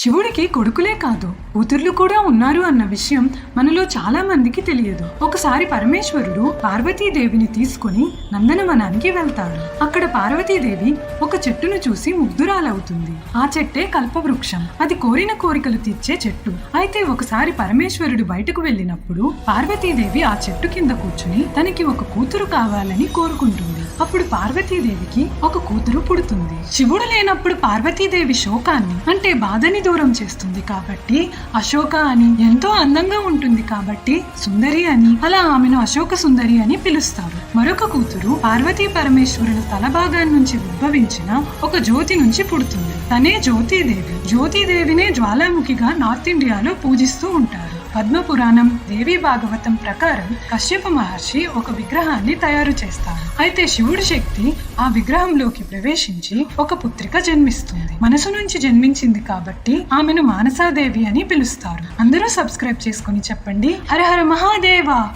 శివుడికి కొడుకులే కాదు కూతుర్లు కూడా ఉన్నారు అన్న విషయం మనలో చాలా మందికి తెలియదు. ఒకసారి పరమేశ్వరుడు పార్వతీదేవిని తీసుకుని నందనవనానికి వెళ్తాడు. అక్కడ పార్వతీదేవి ఒక చెట్టును చూసి ముగ్ధురాలవుతుంది. ఆ చెట్టే కల్పవృక్షం. అది కోరిన కోరికలు తీర్చే చెట్టు. అయితే ఒకసారి పరమేశ్వరుడు బయటకు వెళ్ళినప్పుడు పార్వతీదేవి ఆ చెట్టు కింద కూర్చుని తనకి ఒక కూతురు కావాలని కోరుకుంటుంది. అప్పుడు పార్వతీదేవికి ఒక కూతురు పుడుతుంది. శివుడు లేనప్పుడు పార్వతీదేవి శోకాన్ని అంటే బాధని దూరం చేస్తుంది కాబట్టి అశోక అని ఎంతో అందంగా ఉంటుంది కాబట్టి సుందరి అని అలా ఆమెను అశోక సుందరి అని పిలుస్తారు. మరొక కూతురు పార్వతీ పరమేశ్వరుల తల నుంచి ఉద్భవించిన ఒక జ్యోతి నుంచి పుడుతుంది. తనే జ్యోతిదేవి. జ్యోతిదేవినే జ్వాలాముఖిగా నార్త్ ఇండియాలో పూజిస్తూ ఉంటారు. పద్మ పురాణం దేవి భాగవతం ప్రకారం కశ్యప మహర్షి ఒక విగ్రహాన్ని తయారు చేస్తారు అయితే శివుడి శక్తి ఆ విగ్రహంలోకి ప్రవేశించి ఒక పుత్రిక జన్మిస్తుంది. మనసు నుంచి జన్మించింది కాబట్టి ఆమెను మానసాదేవి అని పిలుస్తారు. అందరూ సబ్స్క్రైబ్ చేసుకుని చెప్పండి. హరహర హర మహాదేవా!